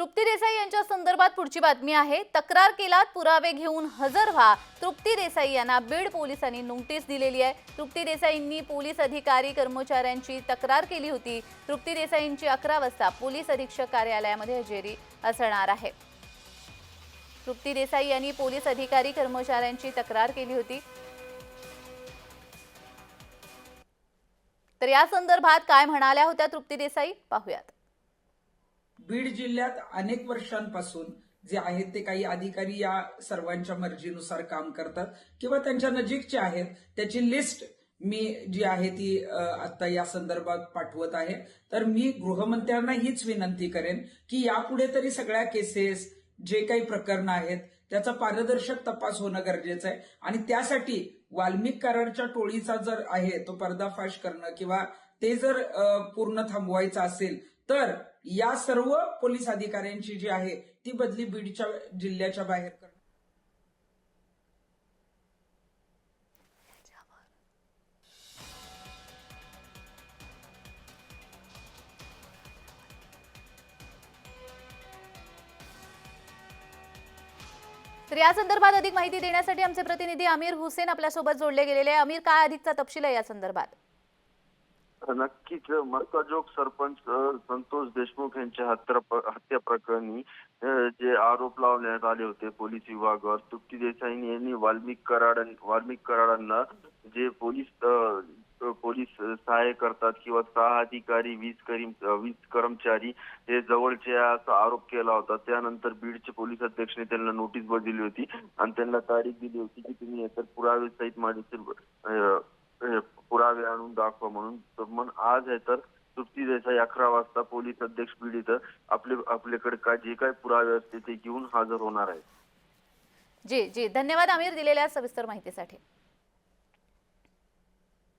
तृप्ती देसाई यांच्या संदर्भात पुढची बातमी आहे. तक्रार केलात पुरावे घेऊन हजर व्हा. तृप्ती देसाई यांना बीड पोलिसांनी नोटीस दिलेली आहे. तृप्ती देसाईंनी पोलीस अधिकारी कर्मचाऱ्यांची तक्रार केली होती. तृप्ती देसाईंची अकरा वाजता पोलीस अधीक्षक कार्यालयामध्ये हजेरी असणार आहे. तृप्ती देसाई यांनी पोलीस अधिकारी कर्मचाऱ्यांची तक्रार केली होती. तर या संदर्भात काय म्हणाल्या होत्या तृप्ती देसाई? पाहूयात. बीड जिल्ह्यात अनेक वर्षांपासून जे आहेत ते काही अधिकारी या सर्वांच्या मर्जीनुसार काम करतात किंवा त्यांच्या नजीकचे आहेत त्याची लिस्ट मी जी आहे ती आता या संदर्भात पाठवत आहे. तर मी गृहमंत्र्यांना हीच विनंती करेन की यापुढे तरी सगळ्या केसेस जे काही प्रकरणं आहेत त्याचा पारदर्शक तपास होणं गरजेचं आहे. आणि त्यासाठी वाल्मिक कराडच्या टोळीचा जर आहे तो पर्दाफाश करणं किंवा ते जर पूर्ण थांबवायचं असेल तर या सर्व पोलीस अधिकाऱ्यांची जी आहे ती बदली बीडच्या जिल्ह्याच्या बाहेर करणं तर या संदर्भात अधिक माहिती देण्यासाठी आमचे प्रतिनिधी अमीर हुसेन आपल्यासोबत जोडले गेलेले आहे. अमीर काय अधिकचा तपशील आहे या संदर्भात? नक्कीच मस्काजोग सरपंच संतोष देशमुख यांच्या हत्या प्रकरणी जे आरोप लावण्यात आले होते पोलीस विभागावर तृप्ती देसाई यांनी वाल्मिक कराड वाल्मिक कराडांना जे पोलीस पोलीस सहाय्य करतात किंवा सहा अधिकारी वीज करीम वीज कर्मचारी हे जवळचे असा आरोप केला होता. त्यानंतर बीडचे पोलीस अध्यक्षने त्यांना नोटीस बजावली होती आणि त्यांना तारीख दिली होती की तुम्ही पुरावे सहित माझे पुरावे आणून दाखवा म्हणून आज आहे तर तृप्ती देसाई अकरा वाजता पोलीस अध्यक्ष पीडित आपले आपल्याकडे काय जे काय पुरावे असते ते घेऊन हजर होणार आहे जी जी. धन्यवाद आमिर दिलेल्या सविस्तर माहितीसाठी.